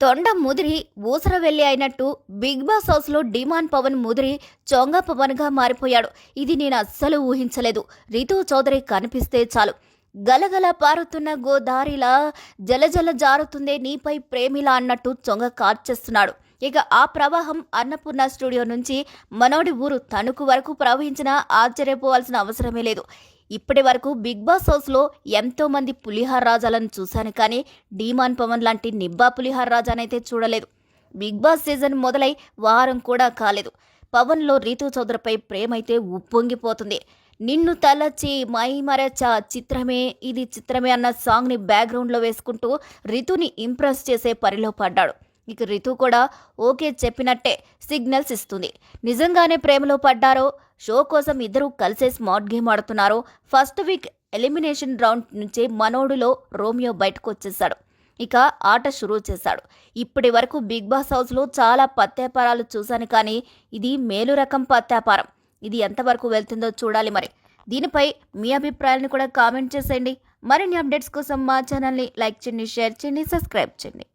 తొండ ముదిరి ఊసర వెళ్ళి అయినట్టు బిగ్ బాస్ హౌస్లో డిమాండ్ పవన్ ముదిరి చొంగ పవన్గా మారిపోయాడు. ఇది నేను అస్సలు ఊహించలేదు. రితు చౌదరి కనిపిస్తే చాలు. గలగల పారుతున్న గోదారిలా జలజల జారుతుందే నీపై ప్రేమిలా అన్నట్టు చొంగ కార్చేస్తున్నాడు ఇక ఆ ప్రవాహం అన్నపూర్ణ స్టూడియో నుంచి మనోడి ఊరు తణుకు వరకు ప్రవహించినా ఆశ్చర్యపోవాల్సిన అవసరమే లేదు. ఇప్పటి వరకు బిగ్ బాస్ హౌస్లో ఎంతోమంది పులిహార్ పులిహార రాజాలను చూశాను కానీ డీమాన్ పవన్ లాంటి నిబ్బా పులిహార రాజానైతే చూడలేదు. బిగ్ బాస్ సీజన్ మొదలై వారం కూడా కాలేదు. పవన్లో రీతు చౌదరిపై ప్రేమైతే ఉప్పొంగిపోతుంది. నిన్ను తలచి మై మరచ చిత్రమే ఇది చిత్రమే అన్న సాంగ్ని బ్యాక్గ్రౌండ్లో వేసుకుంటూ రితుని ఇంప్రెస్ చేసే పరిలో పడ్డాడు. ఇక రితు కూడా ఓకే చెప్పినట్టే సిగ్నల్స్ ఇస్తుంది. నిజంగానే ప్రేమలో పడ్డారో? షో కోసం ఇద్దరూ కలిసే స్మార్ట్ గేమ్ ఆడుతున్నారో? ఫస్ట్ వీక్ ఎలిమినేషన్ రౌండ్ నుంచే మనోడులో రోమియో బయటకు వచ్చేశాడు ఇక ఆట షురూ చేశాడు. ఇప్పటి వరకు బిగ్ బాస్ హౌస్లో చాలా పత్యాపారాలు చూశాను కానీ ఇది మేలు రకం పత్యాపారం ఇది ఎంతవరకు వెళ్తుందో చూడాలి మరి. దీనిపై మీ అభిప్రాయాలను కూడా కామెంట్ చేసేయండి. మరిన్ని అప్డేట్స్ కోసం మా ఛానల్ని లైక్ చేయండి షేర్ చేయండి సబ్స్క్రైబ్ చేయండి.